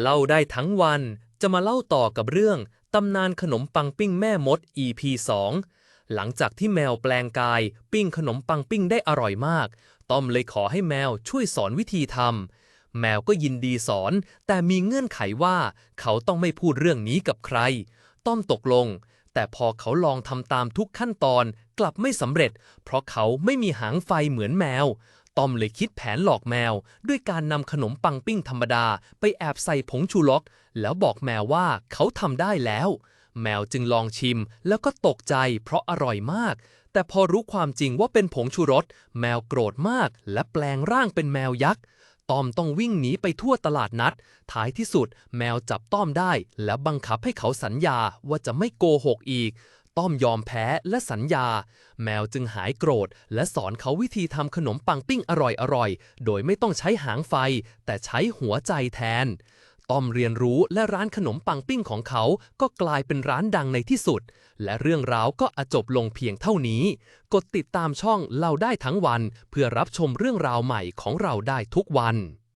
เล่าได้ทั้งวันจะมาเล่าต่อกับเรื่องตำนานขนมปังปิ้งแม่มด EP 2 หลังจากที่แมวแปลงกาย ปิ้งขนมปังปิ้งได้อร่อยมาก ต้อมเลยขอให้แมวช่วยสอนวิธีทำแมวก็ยินดีสอน แต่มีเงื่อนไขว่า เขาต้องไม่พูดเรื่องนี้กับใคร ต้อมตกลง แต่พอเขาลองทำตามทุกขั้นตอนกลับไม่สำเร็จ เพราะเขาไม่มีหางไฟเหมือนแมว อมเลยคิดแผนหลอกแมว ด้วยการนำขนมปังปิ้งธรรมดา ไปแอบใส่ผงชูรสแล้วบอกแมวว่าเขาทำได้แล้ว แมวจึงลองชิมแล้วก็ตกใจเพราะอร่อยมาก แต่พอรู้ความจริงว่าเป็นผงชูรส แมวโกรธมาก และแปลงร่างเป็นแมวยักษ์ต้อมต้องวิ่งหนีไปทั่วตลาดนัด ท้ายที่สุด แมวจับต้อมได้ และบังคับให้เขาสัญญาว่าจะไม่โกหกอีก ต้อมยอมแพ้และสัญญา แมวจึงหายโกรธ และสอนเขาวิธีทำขนมปังปิ้งอร่อยๆ โดยไม่ต้องใช้หางไฟ แต่ใช้หัวใจแทน ต้อมเรียนรู้และร้านขนมปังปิ้งของเขาก็กลายเป็นร้านดังในที่สุด และเรื่องราวก็จบลงเพียงเท่านี้ กดติดตามช่องเราได้ทั้งวัน เพื่อรับชมเรื่องราวใหม่ของเราได้ทุกวัน